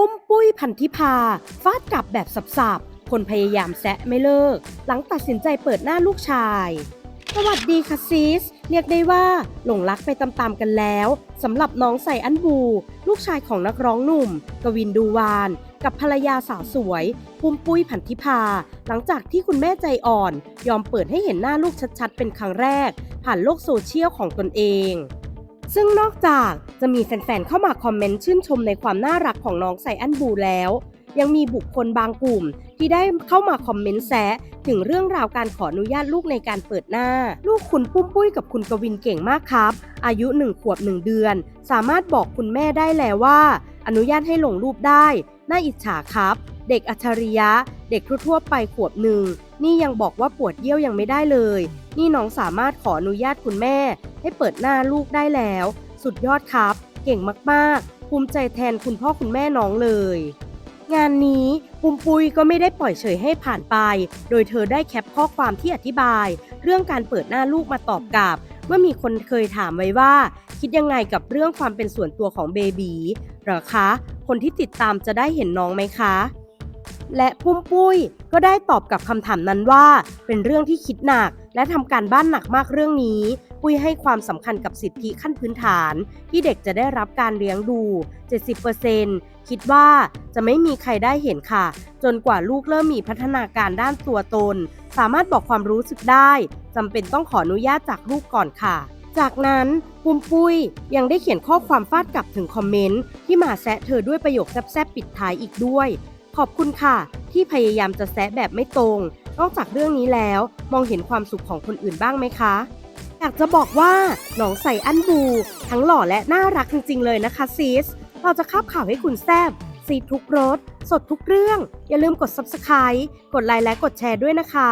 ปุ้มปุ้ยพันธิพาฟาดกลับแบบสับๆคนพยายามแซะไม่เลิก หลังตัดสินใจเปิดหน้าลูกชาย สวัสดีค่ะซีส เรียกได้ว่าหลงรักไปตามๆกันแล้วสำหรับน้องใส่อันบู ลูกชายของนักร้องหนุ่ม กวินดูวาน กับภรรยาสาวสวยปุ้มปุ้ยพันธิพา หลังจากที่คุณแม่ใจอ่อน ยอมเปิดให้เห็นหน้าลูกชัดๆ เป็นครั้งแรก ผ่านโลกโซเชียลของตนเอง ซึ่งนอกจากจะมีแฟนๆเข้ามาคอมเมนต์ชื่นชมในความน่ารักของน้องไซอันบูแล้ว ยังมีบุคคลบางกลุ่มที่ได้เข้ามาคอมเมนต์แซะถึงเรื่องราวการขออนุญาตลูกในการเปิดหน้า ลูกคุณปุ้มปุ้ยกับคุณกวินเก่งมากครับ อายุหนึ่งขวบหนึ่งเดือน สามารถบอกคุณแม่ได้แล้วว่า อนุญาตให้ลงรูปได้ น่าอิจฉาครับ เด็กอัจฉริยะ เด็กทั่วๆไปขวบหนึ่งนี่ยังบอกว่าปวดเยี่ยวยังไม่ได้เลย นี่น้องสามารถขออนุญาตคุณแม่ ให้เปิดหน้าลูกได้แล้ว สุดยอดครับ เก่งมากๆ ภูมิใจแทนคุณพ่อคุณแม่น้องเลย งานนี้ปุมปุยก็ไม่ได้ปล่อยเฉยให้ผ่านไป โดยเธอได้แคปข้อความที่อธิบาย เรื่องการเปิดหน้าลูกมาตอบกลับเมื่อมีคนเคยถามไว้ว่า คิดยังไงกับเรื่องความเป็นส่วนตัวของเบบีหรอคะ คนที่ติดตามจะได้เห็นน้องไหมคะ และปุ้มปุ้ยก็ได้ตอบกับคำถามนั้นว่า เป็นเรื่องที่คิดหนัก และทำการบ้านหนักมากเรื่องนี้ ปุ้ยให้ความสำคัญกับสิทธิขั้นพื้นฐาน ที่เด็กจะได้รับการเลี้ยงดู 70%คิดว่าจะไม่มีใครได้เห็นค่ะ จนกว่าลูกเริ่มมีพัฒนาการด้านตัวตน สามารถบอกความรู้สึกได้จำเป็นต้องขออนุญาตจากลูกก่อนค่ะจากนั้นปุ้มปุ้ยยังได้เขียนข้อความฟาดกลับถึงคอมเมนต์ที่มาแซะเธอด้วยประโยคแซบๆปิดท้ายอีกด้วย ขอบคุณค่ะ ที่พยายามจะแซะแบบไม่ตรง นอกจากเรื่องนี้แล้วมองเห็นความสุขของคนอื่นบ้างไหมคะ อยากจะบอกว่าน้องใส่อันบู ทั้งหล่อและน่ารักจริงๆเลยนะคะซีสเราจะคาบข่าวให้คุณแซบซีทุกรสสดทุกเรื่อง อย่าลืมกด subscribe กดไลค์และกดแชร์ด้วยนะคะ